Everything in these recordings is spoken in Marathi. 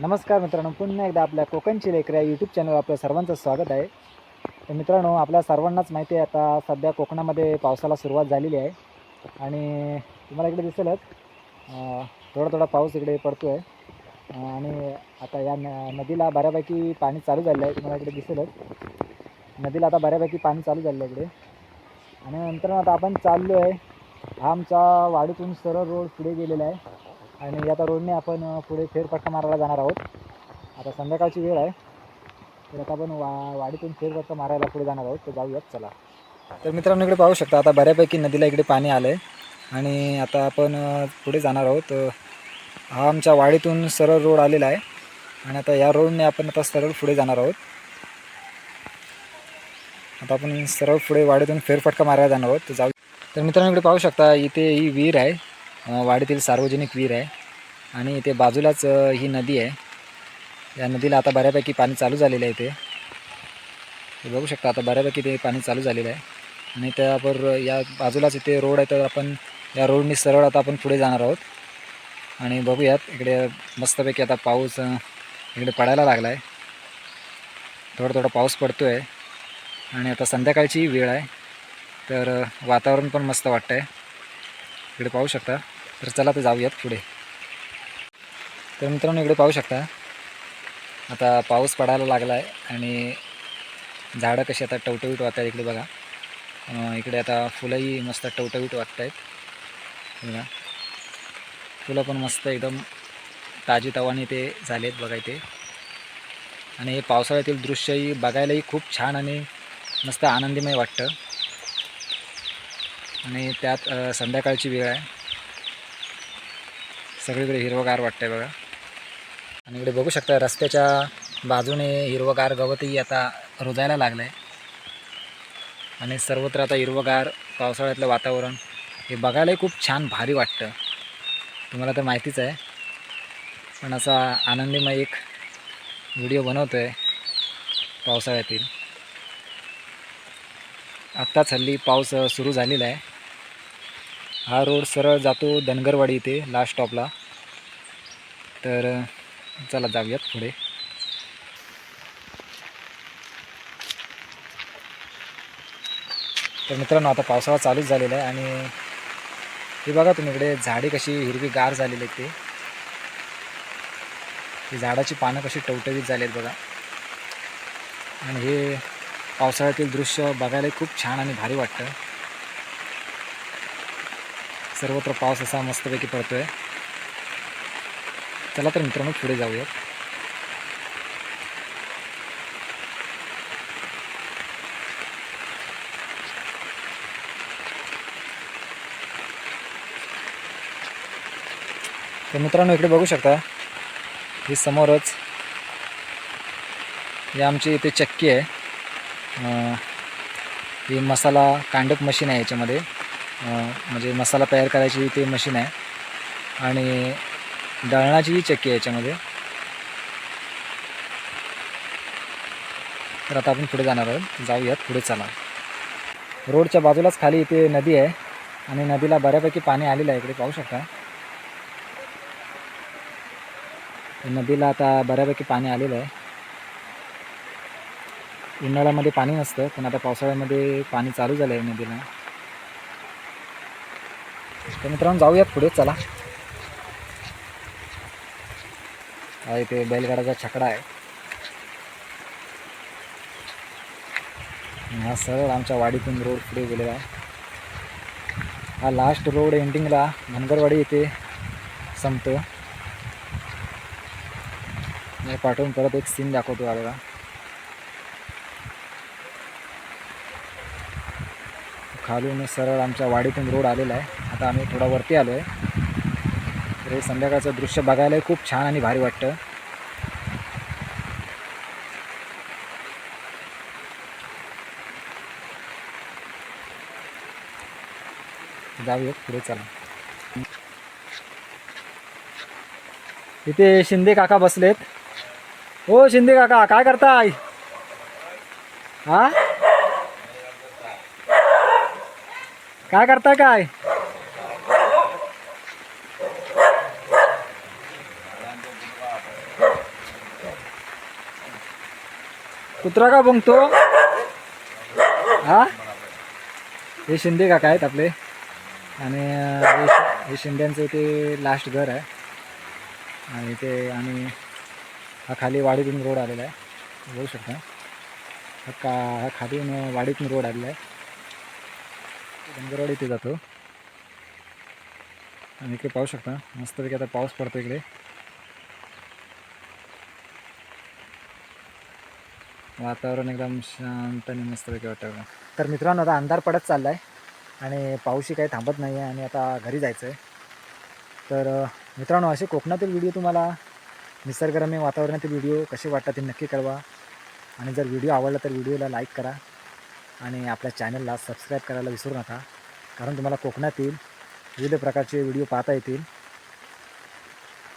नमस्कार मित्रांनो पुन्हा एकदा आपल्या कोकणची लेकऱ्या यूट्यूब चॅनलवर आपलं सर्वांचं स्वागत आहे. तर मित्रांनो आपल्या सर्वांनाच माहिती आहे आता सध्या कोकणामध्ये पावसाला सुरुवात झालेली आहे. आणि तुम्हाला इकडे दिसेलच थोडा थोडा पाऊस इकडे पडतो आहे आणि आता या न नदीला बऱ्यापैकी पाणी चालू झालं आहे तुम्हाला इकडे दिसेलच. नदीला आता बऱ्यापैकी पाणी चालू झालं आहे इकडे. आणि नंतर आता आपण चाललो आहे हा आमचा वाडीतून सरळ रोड पुढे गेलेला आहे. आणि आता रोडने आपण पुढे फेरफटका मारायला जाणार आहोत. आता संध्याकाळची वेळ आहे. तर आता आपण वा वाडीतून फेरफटका मारायला पुढे जाणार आहोत. तर जाऊयात चला. तर मित्रांनो इकडे पाहू शकता आता बऱ्यापैकी नदीला इकडे पाणी आलं आहे आणि आता आपण पुढे जाणार आहोत. हा आमच्या वाडीतून सरळ रोड आलेला आहे. आणि आता या रोडने आपण आता सरळ पुढे जाणार आहोत. आता आपण सरळ पुढे वाडीतून फेरफटका मारायला जाणार आहोत. तर जाऊ तर मित्रांनो इकडे पाहू शकता इथे ही विहीर आहे. वाडीतील सार्वजनिक विहीर आहे आणि इथे बाजूलाच ही नदी आहे. या नदीला आता बऱ्यापैकी पाणी चालू झालेलं आहे इथे. हे बघू शकता आता बऱ्यापैकी ते पाणी चालू झालेलं आहे. आणि त्यावर या बाजूलाच इथे रोड आहे तर आपण या रोडनी सरळ आता आपण पुढे जाणार आहोत. आणि बघूयात इकडे मस्तपैकी आता पाऊस इकडे पडायला लागला आहे थोडा थोडा पाऊस पडतो आहे आणि आता संध्याकाळची वेळ आहे. तर वातावरण पण मस्त वाटतं आहे इकडे पाहू शकता. तर चला तर जाऊयात पुढे. तर मित्रांनो इकडे पाहू शकता. आता पाऊस पडायला लागला आहे आणि झाडं कशी आता टवटवीट वाटत आहेत इकडे बघा. इकडे आता फुलंही मस्त टवटवीट वाटत आहेत बघा. फुलं पण मस्त एकदम ताजीतवाने ते झाले आहेत बघा इथे. आणि हे पावसाळ्यातील दृश्यही बघायलाही खूप छान आणि मस्त आनंदीमय वाटतं. आणि त्यात संध्याकाळची वेळ आहे. सगळीकडे हिरवगार वाटतंय बघा. आणि इकडे बघू शकता रस्त्याच्या बाजूने हिरवगार गवतही आता रुजायला लागलं आहे आणि सर्वत्र आता हिरवगार पावसाळ्यातलं वातावरण. हे बघायलाही खूप छान भारी वाटतं. तुम्हाला तर माहितीच आहे. पण असा आनंदीमय एक व्हिडिओ बनवतो आहे पावसाळ्यातील. आत्ताच हल्ली पाऊस सुरू झालेला आहे. हा रोड सरळ जातो धनगरवाडी इथे लास्ट स्टॉपला तर चला जाऊयात पुढे. तर मित्रांनो आता पावसाळा चालूच झालेला आहे आणि हे बघा तुम्ही इकडे झाडे कशी हिरवी गार झालेली आहेत ते. झाडाची पानं कशी टवटवीत झाली आहेत बघा. आणि हे पावसाळ्यातील दृश्य बघायला खूप छान आणि भारी वाटतं. सर्वत्र पाऊस असा मस्तपैकी पडतोय. चला तर मित्रांनो पुढे जाऊयात. तर मित्रांनो इकडे बघू शकता ही समोरच ही आमची इथे चक्की आहे. ही मसाला कांडप मशीन आहे याच्यामध्ये. म्हणजे मसाला तयार करायची ते मशीन आहे. आणि दळणाचीही चक्की आहे याच्यामध्ये. तर आता आपण पुढे जाणार आहोत. जाऊयात. पुढे चला रोडच्या बाजूलाच खाली इथे नदी आहे. आणि नदीला बऱ्यापैकी पाणी आलेलं आहे इकडे. पाहू शकता. नदीला आता बऱ्यापैकी पाणी आलेलं आहे. उन्हाळ्यामध्ये पाणी नसतं. पण आता पावसाळ्यामध्ये पाणी चालू झालं आहे नदीला. तर मित्रांनो जाऊयात पुढे चला. हा इथे बैलगाडाचा छकडा आहे. हा सरळ आमच्या वाडीतून रोड पुढे गेलेला आहे. हा लास्ट रोड एंडिंगला धनगरवाडी इथे संपतो. मी पाठवून परत एक सीन दाखवतो आलेला. खालून सरळ आमच्या वाडीतून रोड आलेला आहे. आता आम्ही थोडा वरती आलो आहे. तर हे संध्याकाळचं दृश्य बघायलाही खूप छान आणि भारी वाटतं. जाऊयात पुढे चला. इथे शिंदे काका बसलेत. हो शिंदे काका काय करताय? हा? काय करताय काय? कुत्रा का बुंगतो हा? हे शिंदे काका आहेत आपले. आणि हे शिंद्यांचं इथे लास्ट घर आहे. आणि ते आम्ही हा खाली वाडीतून रोड आलेला आहे. बघू शकता. हा का हा खाली वाडीतून रोड आलेला आहे. डोंगरवाडी इथे जातो. आणि इकडे पाहू शकता मस्तपैकी आता पाऊस पडतो इकडे. वातावरण एकदम शांत आणि मस्तपैकी वाटतं. तर मित्रांनो आता अंधार पडत चालला आहे आणि पाऊसही काही थांबत नाही आहे आणि आता घरी जायचं आहे तर मित्रांनो असे कोकणातील व्हिडिओ तुम्हाला निसर्गरम्य वातावरणातील व्हिडिओ कसे वाटतात ते नक्की कळवा. आणि जर व्हिडिओ आवडला तर व्हिडिओला लाईक करा. आणि आपल्या चॅनलला सबस्क्राईब करायला विसरू नका. कारण तुम्हाला कोकणातील विविध प्रकारचे व्हिडिओ पाहता येतील.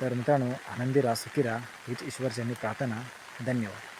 तर मित्रांनो आनंदी राहा सुखी राहा हीच ईश्वरचरणी प्रार्थना. धन्यवाद.